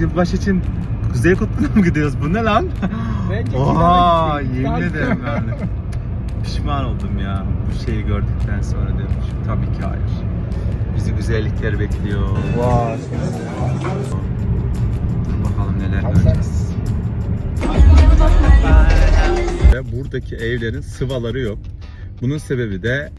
Yılbaşı için Kuzey Kutbu'na mı gidiyoruz? Bu ne lan? Bence Oha güzel. yemin Daha- ederim yani. Pişman oldum ya bu şeyi gördükten sonra demişim. Tabii ki hayır. Bizi güzellikler bekliyor. Vay. Bakalım neler göreceğiz. Ve buradaki evlerin sıvaları yok. Bunun sebebi de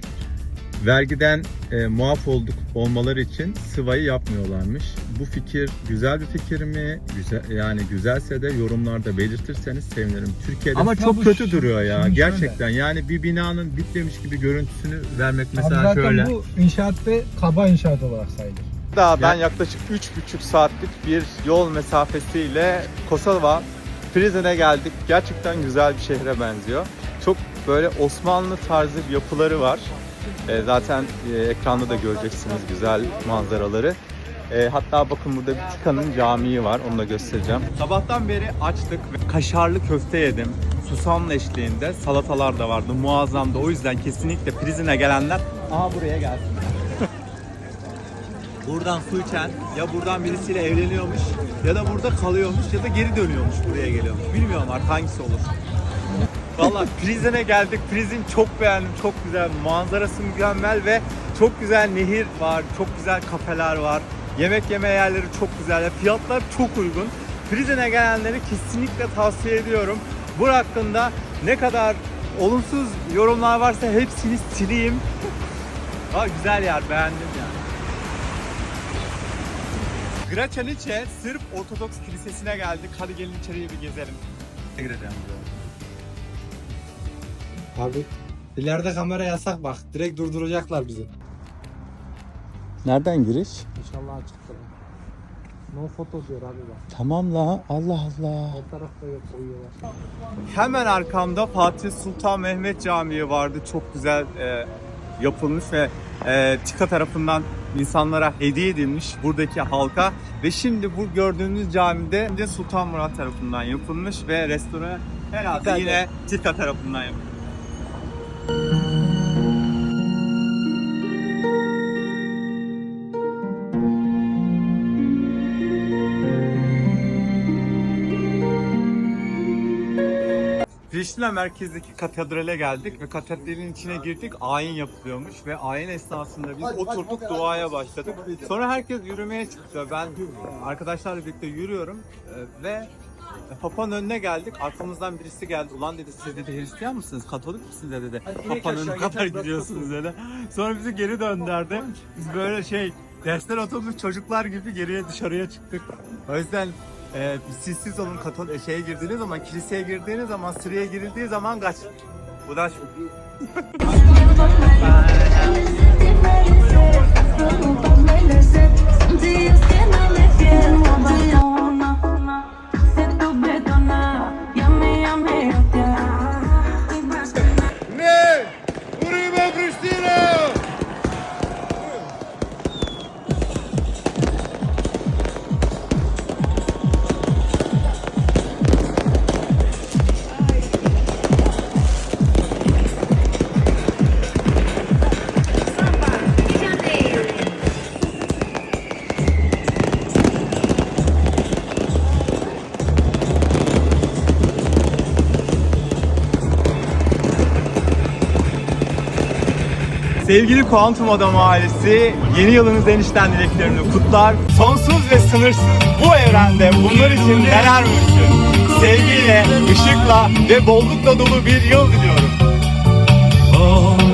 vergiden e, muaf olduk olmaları için sıvayı yapmıyorlarmış. Bu fikir güzel bir fikir mi? Güzel yani güzelse de yorumlarda belirtirseniz sevinirim. Türkiye'de ama çok kötü duruyor ya şimdi şöyle. gerçekten. Yani bir binanın bitmemiş gibi görüntüsünü vermek Abi mesela zaten şöyle. bu inşaat ve kaba inşaat olarak sayılır. Daha ben yaklaşık 3,5 saatlik bir yol mesafesiyle Kosova Prizren'e geldik. Gerçekten güzel bir şehre benziyor. Çok böyle Osmanlı tarzı yapıları var. E, zaten e, ekranda da göreceksiniz güzel manzaraları. E, hatta bakın burada bir Tika'nın camii var. Onu da göstereceğim. Sabahtan beri açtık kaşarlı köfte yedim. Susamlı eşliğinde salatalar da vardı. Muazzamdı. O yüzden kesinlikle Prizren'e gelenler aha buraya gelsin. buradan su içen ya buradan birisiyle evleniyormuş ya da burada kalıyormuş ya da geri dönüyormuş buraya geliyormuş. Bilmiyorum artık hangisi olur. Valla Prizren'e geldik. Prizin çok beğendim. Çok güzel. Manzarası mükemmel ve çok güzel nehir var. Çok güzel kafeler var. Yemek yeme yerleri çok güzel. Fiyatlar çok uygun. Prizren'e gelenleri kesinlikle tavsiye ediyorum. Bu hakkında ne kadar olumsuz yorumlar varsa hepsini sileyim. Ha, güzel yer. Beğendim yani. Gračanice Sırp Ortodoks Kilisesi'ne geldik. Hadi gelin içeriye bir gezelim. Gireceğim. Abi ileride kamera yasak bak. Direkt durduracaklar bizi. Nereden giriş? İnşallah açıktır. No photo diyor abi bak. Tamam la Allah Allah. Her tarafta yok koyuyorlar. Hemen arkamda Fatih Sultan Mehmet Camii vardı. Çok güzel e, yapılmış ve e, TİKA tarafından insanlara hediye edilmiş buradaki halka. Ve şimdi bu gördüğünüz camide de Sultan Murat tarafından yapılmış ve restore herhalde yine TİKA tarafından yapılmış. Priştine merkezdeki katedrale geldik ve katedralin içine girdik. Ayin yapılıyormuş ve ayin esnasında biz oturduk duaya başladık. Sonra herkes yürümeye çıktı. Ben arkadaşlarla birlikte yürüyorum e, ve Papa'nın önüne geldik. Arkamızdan birisi geldi. Ulan dedi siz dedi Hristiyan mısınız? Katolik misiniz dedi. Papa'nın önüne kadar gidiyorsunuz dedi. Sonra bizi geri döndürdü. Biz böyle şey dersler oturmuş çocuklar gibi geriye dışarıya çıktık. O yüzden e, siz siz olun katon şeye girdiğiniz zaman kiliseye girdiğiniz zaman sıraya girildiği zaman kaç. Bu da şu. Sevgili Kuantum Adam ailesi, yeni yılınız enişten dileklerini kutlar. Sonsuz ve sınırsız bu evrende bunlar için neler mümkün? Sevgiyle, ışıkla ve bollukla dolu bir yıl diliyorum. Oh,